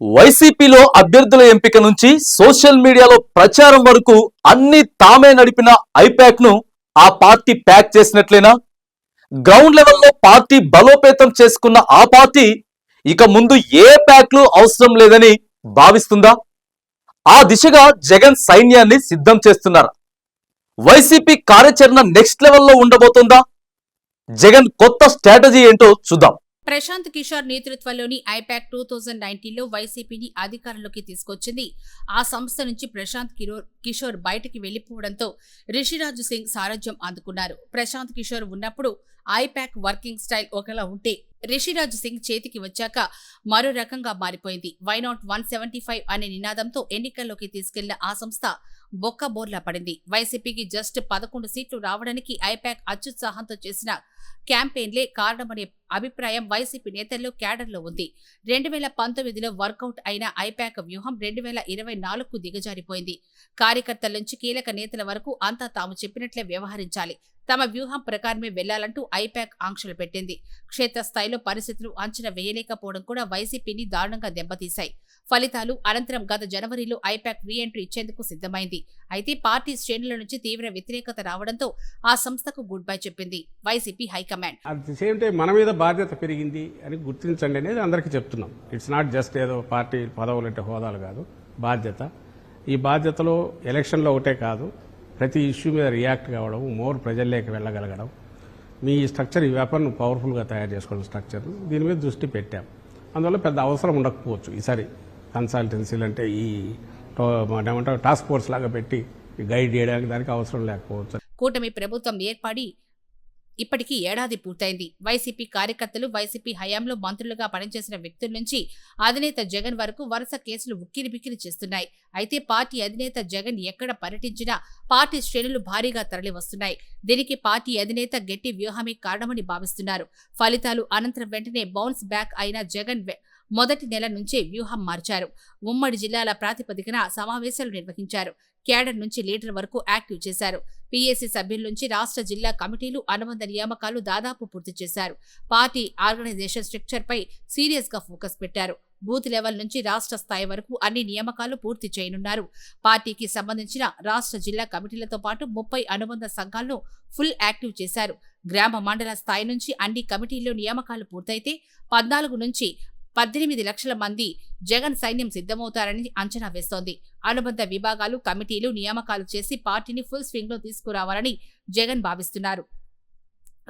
వైసీపీలో అభ్యర్థుల ఎంపిక నుంచి సోషల్ మీడియాలో ప్రచారం వరకు అన్ని తామే నడిపిన ఐప్యాక్ను ఆ పార్టీ ప్యాక్ చేసినట్లేనా? గ్రౌండ్ లెవెల్లో పార్టీ బలోపేతం చేసుకున్న ఆ పార్టీ ఇక ముందు ఏ ప్యాక్లు అవసరం లేదని భావిస్తుందా? ఆ దిశగా జగన్ సైన్యాన్ని సిద్ధం చేస్తున్నారు. వైసీపీ కార్యాచరణ నెక్స్ట్ లెవెల్లో ఉండబోతుందా? జగన్ కొత్త స్ట్రాటజీ ఏంటో చూద్దాం. ప్రశాంత్ కిషోర్ నేతృత్వంలోని ఐపాక్ టూ థౌజండ్ నైన్టీన్లో వైసీపీని అధికారంలోకి తీసుకొచ్చింది. ఆ సంస్థ నుంచి ప్రశాంత్ కిరో- కిషోర్ బయటికి వెళ్ళిపోవడంతో రిషిరాజు సింగ్ సారథ్యం అందుకున్నారు. ప్రశాంత్ కిషోర్ ఉన్నప్పుడు ఐపాక్ వర్కింగ్ స్టైల్ ఒకలా ఉంటే రిషిరాజు సింగ్ చేతికి వచ్చాక మరో రకంగా మారిపోయింది. Why not one seventy five అనే నినాదంతో ఎన్నికల్లోకి తీసుకెళ్ళిన ఆ సంస్థ బొక్క బోర్లా పడింది. వైసీపీకి జస్ట్ పదకొండు సీట్లు రావడానికి ఐపాక్ అత్యుత్సాహంతో చేసిన క్యాంపెయిన్లే కారణమనే అభిప్రాయం వైసీపీ నేతల్లో క్యాడర్లో ఉంది. రెండు వేల పంతొమ్మిదిలో వర్కౌట్ అయిన ఐపాక్ వ్యూహం రెండు వేల ఇరవై నాలుగుకు దిగజారిపోయింది. కార్యకర్తల నుంచి కీలక నేతల వరకు అంతా తాము చెప్పినట్లే వ్యవహరించాలి. తమ వ్యూహం ప్రకారమే వెళ్ళాలంటూ ఐపాక్ ఆంక్షలు పెట్టింది. క్షేత్రస్థాయిలో పరిస్థితులు అంచనా వేయలేకపోవడం కూడా వైసీపీని దారుణంగా దెబ్బతీశాయి. ఫలితాలు అనంతరం గత జనవరిలో ఐపాక్ రీఎంట్రీ ఇచ్చేందుకు సిద్ధమైంది. అయితే పార్టీ శ్రేణుల నుంచి తీవ్ర వ్యతిరేకత రావడంతో ఆ సంస్థకు గుడ్ బై చెప్పింది YCP high command. At the same time మన మీద బాధ్యత పెరిగింది అని గుర్తించండి అనేది అందరికీ చెప్తున్నాం. ఇట్స్ నాట్ జస్ట్ ఏదో పార్టీ పదవులు అంటే హోదాలు కాదు. బాధ్యత. ఈ బాధ్యతలో ఎలక్షన్లో ఒకటే కాదు ప్రతి ఇష్యూ మీద రియాక్ట్ కావడం మోర్ ప్రజల్లోకి వెళ్ళగలగడం. మీ స్ట్రక్చర్ ఈ వెపన్ పవర్ఫుల్గా తయారు చేసుకోవడం స్ట్రక్చర్. దీని మీద దృష్టి పెట్టాం. అందువల్ల పెద్ద అవసరం ఉండకపోవచ్చు ఈసారి. కన్సల్టెన్సీలు అంటే ఈ ఏమంటారు టాస్క్ ఫోర్స్ లాగా పెట్టి గైడ్ చేయడానికి దానికి అవసరం లేకపోవచ్చు. కూటమి ప్రభుత్వం ఏర్పడి ఇప్పటికీ ఏడాది పూర్తయింది. వైసీపీ కార్యకర్తలు వైసీపీ హయాంలో మంత్రులుగా పనిచేసిన వ్యక్తుల నుంచి అధినేత జగన్ వరకు వరుస కేసులు ఉక్కిరిబిక్కిరి చేస్తున్నాయి. అయితే పార్టీ అధినేత జగన్ ఎక్కడ పర్యటించినా పార్టీ శ్రేణులు భారీగా తరలివస్తున్నాయి. దీనికి పార్టీ అధినేత గట్టి వ్యూహమే కారణమని భావిస్తున్నారు. ఫలితాలు అనంతరం వెంటనే బౌన్స్ బ్యాక్ అయిన జగన్ మొదటి నెల నుంచే వ్యూహం మార్చారు. ఉమ్మడి జిల్లాల ప్రాతిపదికన సమావేశాలు నిర్వహించారు. క్యాడర్ నుంచి లీడర్ వరకు యాక్టివ్ చేశారు. పీఏసీ సభ్యుల నుంచి రాష్ట్ర జిల్లా కమిటీలు అనుబంధ నియామకాలు దాదాపు పూర్తి చేశారు. పార్టీ ఆర్గనైజేషన్ స్ట్రక్చర్ పై సీరియస్గా ఫోకస్ పెట్టారు. బూత్ లెవెల్ నుంచి రాష్ట్ర స్థాయి వరకు అన్ని నియామకాలు పూర్తి చేయనున్నారు. పార్టీకి సంబంధించిన రాష్ట్ర జిల్లా కమిటీలతో పాటు ముప్పై అనుబంధ సంఘాలను ఫుల్ యాక్టివ్ చేశారు. గ్రామ మండల స్థాయి నుంచి అన్ని కమిటీల్లో నియామకాలు పూర్తయితే పద్నాలుగు నుంచి పద్దెనిమిది లక్షల మంది జగన్ సైన్యం సిద్ధమవుతారని అంచనా వేస్తోంది. అనుబంధ విభాగాలు కమిటీలు నియామకాలు చేసి పార్టీని ఫుల్ స్వింగ్లో తీసుకురావాలని జగన్ భావిస్తున్నారు.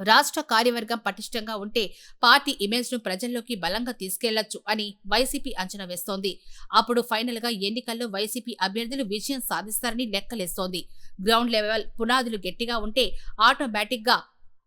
రాష్ట్ర కార్యవర్గం పటిష్టంగా ఉంటే పార్టీ ఇమేజ్ను ప్రజల్లోకి బలంగా తీసుకెళ్ళొచ్చు అని వైసీపీ అంచనా వేస్తోంది. అప్పుడు ఫైనల్గా ఎన్నికల్లో వైసీపీ అభ్యర్థులు విజయం సాధిస్తారని లెక్కలేస్తోంది. గ్రౌండ్ లెవెల్ పునాదులు గట్టిగా ఉంటే ఆటోమేటిక్గా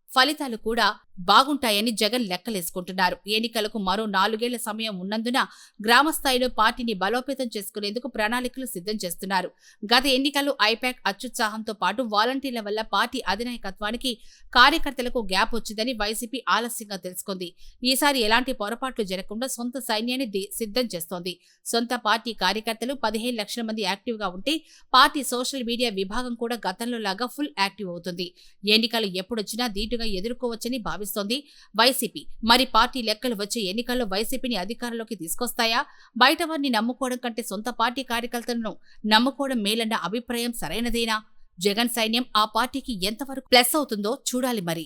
ఫలితాలు కూడా బాగుంటాయని జగన్ లెక్కలేసుకుంటున్నారు. ఎన్నికలకు మరో నాలుగేళ్ళ సమయం ఉన్నందున గ్రామ స్థాయిలో పార్టీని బలోపేతం చేసుకునేందుకు ప్రణాళికలు సిద్ధం చేస్తున్నారు. గత ఎన్నికలు ఐపాక్ అత్యుత్సాహంతో పాటు వాలంటీర్ల వల్ల పార్టీ అధినాయకత్వానికి కార్యకర్తలకు గ్యాప్ వచ్చిందని వైసీపీ ఆలస్యంగా తెలుసుకుంది. ఈసారి ఎలాంటి పొరపాట్లు జరగకుండా సొంత సైన్యాన్ని సిద్ధం చేస్తోంది. సొంత పార్టీ కార్యకర్తలు పదిహేను లక్షల మంది యాక్టివ్గా ఉంటే పార్టీ సోషల్ మీడియా విభాగం కూడా గతంలో లాగా ఫుల్ యాక్టివ్ అవుతుంది. ఎన్నికలు ఎప్పుడొచ్చినా ధీటుగా ఎదుర్కోవచ్చని భావిస్తోంది వైసీపీ. మరి పార్టీ లెక్కలు వచ్చే ఎన్నికల్లో వైసీపీని అధికారంలోకి తీసుకొస్తాయా? బయట వారిని నమ్ముకోవడం కంటే సొంత పార్టీ కార్యకర్తలను నమ్ముకోవడం మేలన్న అభిప్రాయం సరైనదేనా? జగన్ సైన్యం ఆ పార్టీకి ఎంతవరకు ప్లస్ అవుతుందో చూడాలి మరి.